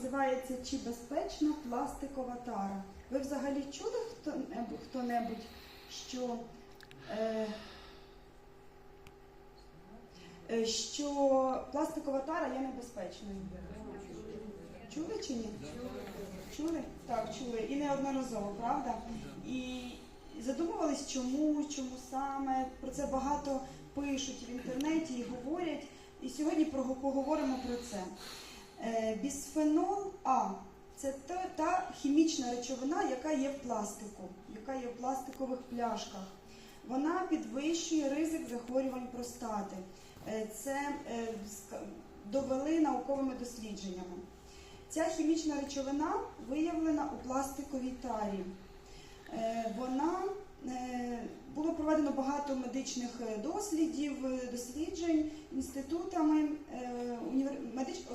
називається Чи безпечна пластикова тара. Ви взагалі чули хто-небудь, що, е, е, що пластикова тара є небезпечною? Чули чи ні? Чули? Так, чули. І неодноразово, правда? І задумувались, чому, чому саме. Про це багато пишуть в інтернеті і говорять. І сьогодні поговоримо про це. Е, Бісфенол А це та, та хімічна речовина, яка є в пластику, яка є в пластикових пляшках. Вона підвищує ризик захворювань простати. Е, Це е, довели науковими дослідженнями. Ця хімічна речовина виявлена у пластиковій тарі. Вона проведено багато медичних е, дослідів, е, досліджень інститутами. е,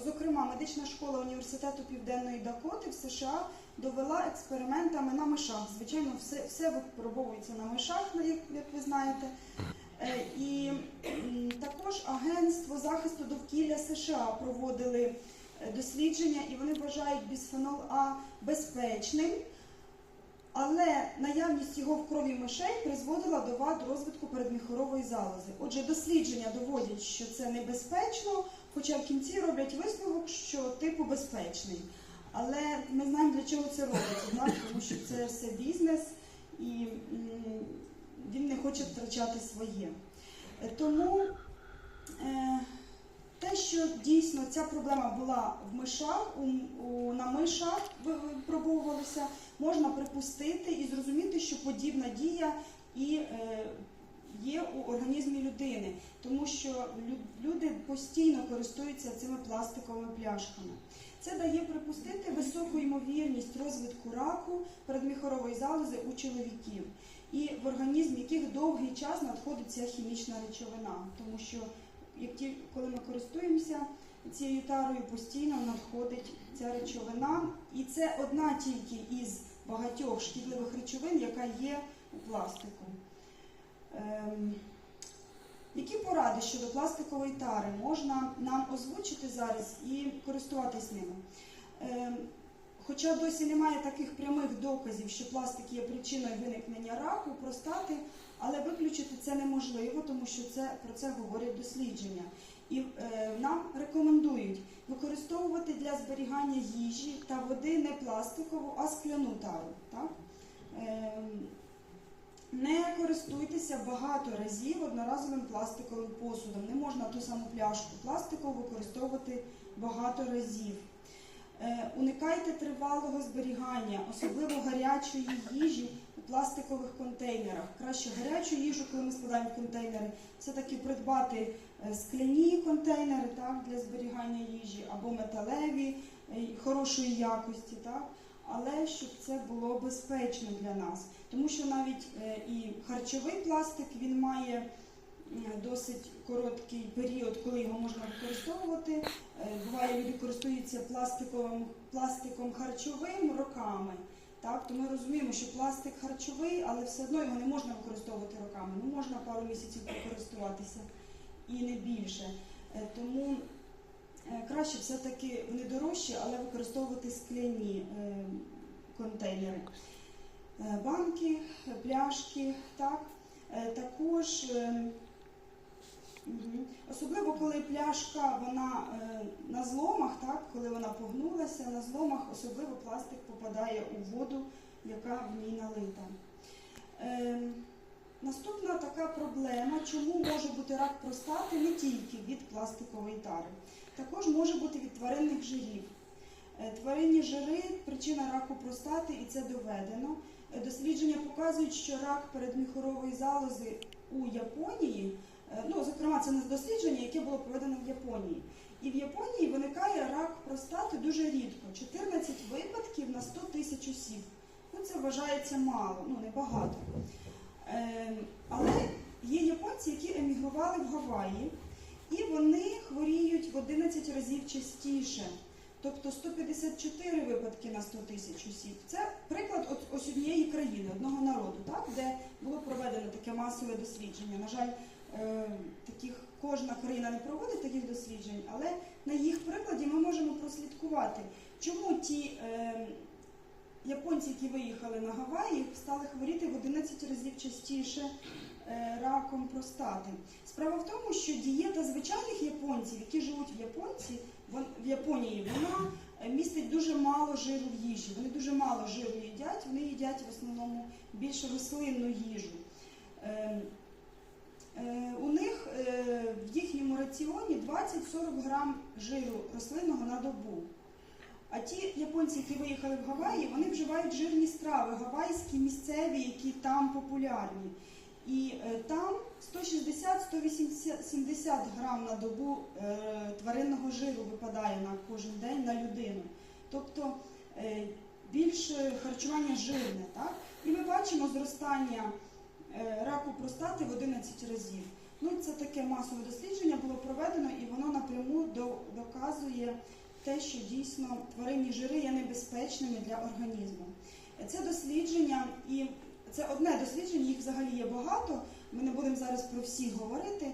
Зокрема, медична школа університету Південної Дакоти в США довела експериментами на мишах. Звичайно, все, все випробовується на мишах, як, ви знаєте. І також Агентство захисту довкілля США проводили дослідження, і вони вважають бісфенол А безпечним. Але наявність його в крові мишей призводила до вад розвитку передміхорової залози. Отже, дослідження доводять, що це небезпечно, хоча в кінці роблять висновок, що типу безпечний. Але ми знаємо, для чого це робиться, тому що це все бізнес і він не хоче втрачати своє. Е, Тому е, те, що дійсно ця проблема була в мишах, у, у, на мишах ви- випробовувалося, можна припустити і зрозуміти, що подібна дія і е, є у організмі людини, тому що люди постійно користуються цими пластиковими пляшками. Це дає припустити високу ймовірність розвитку раку передміхорової залози у чоловіків, і в організм яких довгий час надходить ця хімічна речовина, тому що як ті, коли ми користуємося цією тарою, постійно надходить ця речовина, і це одна тільки із багатьох шкідливих речовин, яка є у пластику. Ем, які поради щодо пластикової тари можна нам озвучити зараз і користуватись ними? Ем, Хоча досі немає таких прямих доказів, що пластик є причиною виникнення раку, простати, але виключити це неможливо, тому що це, про це говорять дослідження. І е, нам рекомендують використовувати для зберігання їжі та води не пластикову, а скляну тару. Так? Ем, не користуйтеся багато разів одноразовим пластиковим посудом. Не можна ту саму пляшку пластикову використовувати багато разів. Е, Уникайте тривалого зберігання, особливо гарячої їжі у пластикових контейнерах. Краще гарячу їжу, коли ми складаємо в контейнери, все-таки придбати е, скляні контейнери так, для зберігання їжі або металеві е, хорошої якості. Так? Але щоб це було безпечно для нас. Тому що навіть і харчовий пластик він має досить короткий період, коли його можна використовувати. Е, Буває, люди користуються пластиковим пластиком харчовим роками. Так, то ми розуміємо, що пластик харчовий, але все одно його не можна використовувати роками. Ну можна пару місяців покористуватися і не більше. Е, Тому е, краще все-таки вони дорожчі, але використовувати скляні е, контейнери. Е, Банки, е, пляшки, так. Е, Також особливо коли пляшка вона е, на зломах, так, коли вона погнулася, на зломах особливо пластик попадає у воду, яка в ній налита. Е, Наступна така проблема, чому може бути рак простати не тільки від пластикової тари, також може бути від тваринних жирів. Е, Тваринні жири причина раку простати, і це доведено. Е, Дослідження показують, що рак передміхорової залози у Японії, ну зокрема, це не дослідження, яке було проведено в Японії. І в Японії виникає рак простати дуже рідко 14 випадків на 100 тисяч осіб. Ну, це вважається мало, ну небагато. Е, Але є японці, які емігрували в Гаваї, і вони хворіють в 11 разів частіше. Тобто 154 випадки на 100 тисяч осіб. Це приклад от ось однієї країни, одного народу, так, де було проведено таке масове дослідження. На жаль, е, таких кожна країна не проводить таких досліджень, але на їх прикладі ми можемо прослідкувати, чому ті е, японці, які виїхали на Гаваї, стали хворіти в 11 разів частіше е, раком простати? Справа в тому, що дієта звичайних японців, які живуть в Японці, в Японії, вона е, містить дуже мало жиру в їжі. Вони дуже мало жиру їдять, вони їдять в основному більше рослинну їжу. Е, у них е, в їхньому раціоні 20-40 грам жиру рослинного на добу. А ті японці, які виїхали в Гаваї, вони вживають жирні страви, гавайські, місцеві, які там популярні. І е, там 160-170 грам на добу тваринного жиру випадає на кожен день на людину. Тобто більше харчування жирне. Так? І ми бачимо зростання раку простати в 11 разів. Ну, це таке масове дослідження було проведено, і воно напряму доказує те, що дійсно тваринні жири є небезпечними для організму. Це дослідження, і це одне дослідження, їх взагалі є багато. Ми не будемо зараз про всі говорити.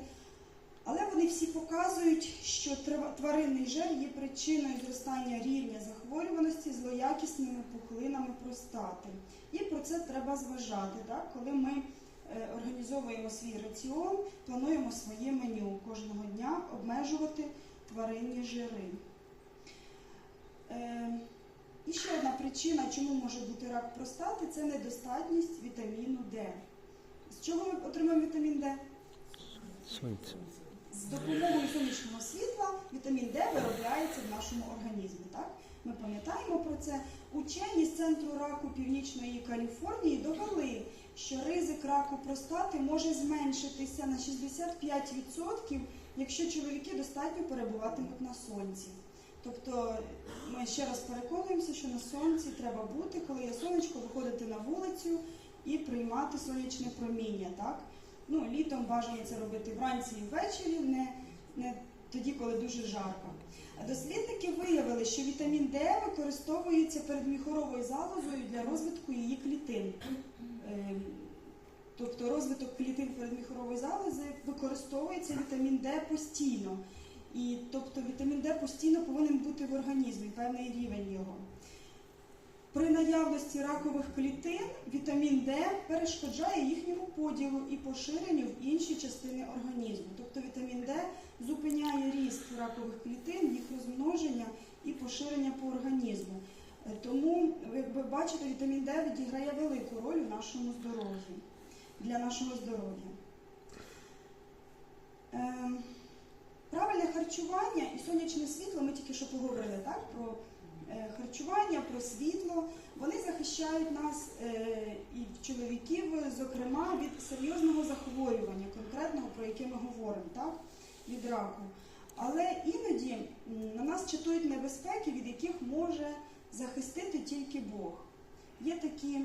Але вони всі показують, що тваринний жир є причиною зростання рівня захворюваності злоякісними пухлинами простати. І про це треба зважати, так? коли ми е, організовуємо свій раціон, плануємо своє меню кожного дня обмежувати тваринні жири. Е, і ще одна причина, чому може бути рак простати, це недостатність вітаміну Д. З чого ми отримуємо вітамін Д? Сонце. З допомогою сонячного світла вітамін Д виробляється в нашому організмі. Так? Ми пам'ятаємо про це. Учені з центру раку Північної Каліфорнії довели, що ризик раку простати може зменшитися на 65%, якщо чоловіки достатньо перебуватимуть на сонці. Тобто ми ще раз переконуємося, що на сонці треба бути, коли є сонечко, виходити на вулицю і приймати сонячне проміння. Так? Ну, літом бажано це робити вранці і ввечері, не, не тоді, коли дуже жарко. Дослідники виявили, що вітамін Д використовується передміхоровою залозою для розвитку її клітин. Ем, Тобто розвиток клітин передміхорової залози використовується вітамін Д постійно. І тобто вітамін Д постійно повинен бути в організмі, певний рівень його. При наявності ракових клітин вітамін Д перешкоджає їхньому поділу і поширенню в інші частини організму. Тобто вітамін Д зупиняє ріст ракових клітин, їх розмноження і поширення по організму. Е, Тому, як ви бачите, вітамін Д відіграє велику роль у нашому здоров'ї для нашого здоров'я. Ем, Правильне харчування і сонячне світло, ми тільки що поговорили так, про е, харчування, про світло. Вони захищають нас е, і чоловіків, зокрема, від серйозного захворювання, конкретного, про яке ми говоримо, так, від раку. Але іноді на нас чатують небезпеки, від яких може захистити тільки Бог. Є такі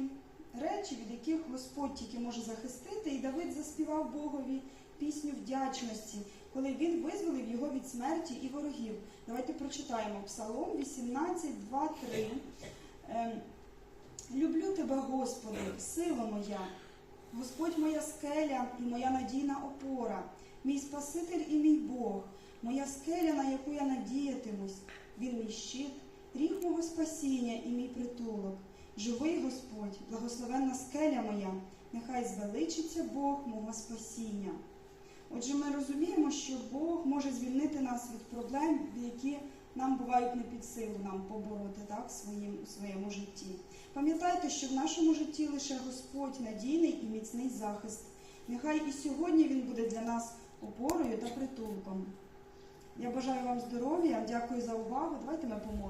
речі, від яких Господь тільки може захистити, і Давид заспівав Богові пісню вдячності, коли він визволив його від смерті і ворогів. Давайте прочитаємо Псалом 18, 2, 3. Ем, Люблю тебе, Господи, сила моя, Господь моя скеля і моя надійна опора, мій Спаситель і мій Бог, моя скеля, на яку я надіятимусь, він мій щит, ріг мого спасіння і мій притулок. Живий Господь, благословенна скеля моя, нехай звеличиться Бог мого спасіння. Отже, ми розуміємо, що Бог може звільнити нас від проблем, які нам бувають не під силу нам побороти так, своїм, у своєму житті. Пам'ятайте, що в нашому житті лише Господь надійний і міцний захист. Нехай і сьогодні Він буде для нас опорою та притулком. Я бажаю вам здоров'я, дякую за увагу. Давайте ми поможемо.